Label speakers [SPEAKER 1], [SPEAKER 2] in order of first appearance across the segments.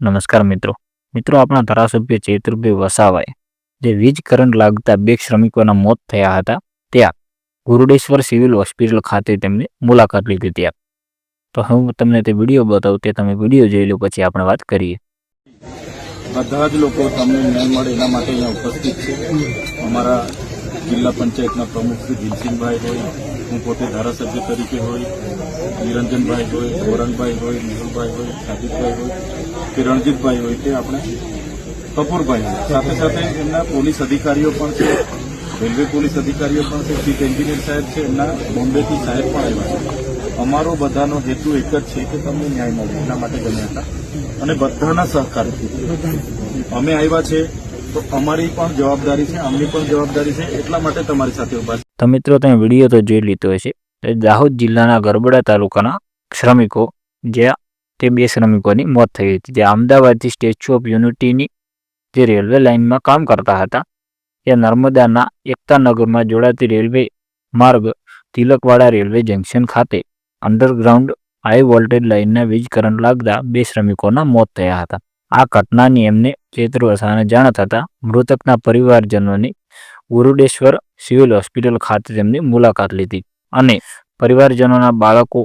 [SPEAKER 1] નમસ્કાર મિત્રો. મિત્રો, આપણા ધારાસભ્ય ચૈત્રભાઈ વસાવાએ જે વીજ કરંટ લાગતા બે શ્રમિકોના મોત થયા હતા, ત્યાં ગુરુડેશ્વર સિવિલ હોસ્પિટલ ખાતે તેમની મુલાકાત લીધી ત્યાં તો હું તમને તે વીડિયો બતાવું, તે તમે વીડિયો જોઈ લો, પછી આપણે વાત કરીએ.
[SPEAKER 2] બધા જ લોકો તમને ન્યાય મળે એના માટે અહીંયા ઉપસ્થિત છે. અમારા જિલ્લા પંચાયતના પ્રમુખ શ્રી દિલસિંહભાઈ હોય, હું પોતે ધારાસભ્ય તરીકે હોય, નિરંજનભાઈ હોય ગૌરંગભાઈ હોય, મેહુલભાઈ હોય, સાજીદભાઈ હોય, કે રણજીતભાઈ હોય કે આપણે કપૂરભાઈ હોય. સાથે સાથે એમના પોલીસ અધિકારીઓ પણ છે, રેલવે પોલીસ અધિકારીઓ પણ છે, ચીફ એન્જિનિયર સાહેબ છે, એમના બોમ્બેથી સાહેબ પણ આવ્યા છે. અમારો બધાનો હેતુ એક જ છે કે તમને ન્યાય મળે, એના માટે બન્યા હતા. અને બધાના સહકારથી. અમે આવ્યા છે તો અમારી પણ જવાબદારી છે, આમની પણ જવાબદારી છે, એટલા માટે તમારી સાથે ઊભા
[SPEAKER 1] તો મિત્રો, તમે વીડિયો તો જોઈ લીધો હશે. દાહોદ જિલ્લાના ગરબડા તાલુકાના શ્રમિકો, જ્યાં તે બે શ્રમિકોની મોત થઈ હતી. જે અમદાવાદથી સ્ટેચ્યુ ઓફ યુનિટીની જે રેલવે લાઇનમાં કામ કરતા હતા, એ નર્મદાના એકતાનગરમાં જોડાતી રેલવે માર્ગ તિલકવાડા રેલવે જંકશન ખાતે અંડરગ્રાઉન્ડ હાઈ વોલ્ટેજ લાઇનના વીજ કરંટ લાગતા બે શ્રમિકોના મોત થયા હતા. આ ઘટનાની એમને ચેત્ર વસાવાને જાણ થતાં મૃતકના પરિવારજનોની ગુરુડેશ્વર સિવિલ હોસ્પિટલ ખાતે તેમની મુલાકાત લીધી અને પરિવારજનોના બાળકો,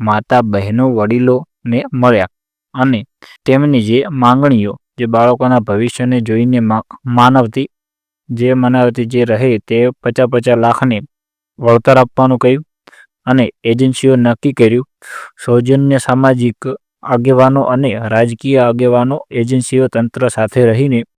[SPEAKER 1] માતા, બહેનો, વડીલોને મળ્યા અને તેમની જે માંગણીઓ, જે બાળકોના ભવિષ્યને જોઈને માનવતી, જે મનાવતી જે રહે તે પચાસ પચાસ લાખને વળતર આપવાનું કહ્યું અને એજન્સીઓ નક્કી કર્યું. સૌજન્ય સામાજિક આગેવાનો અને રાજકીય આગેવાનો એજન્સીઓ તંત્ર સાથે રહીને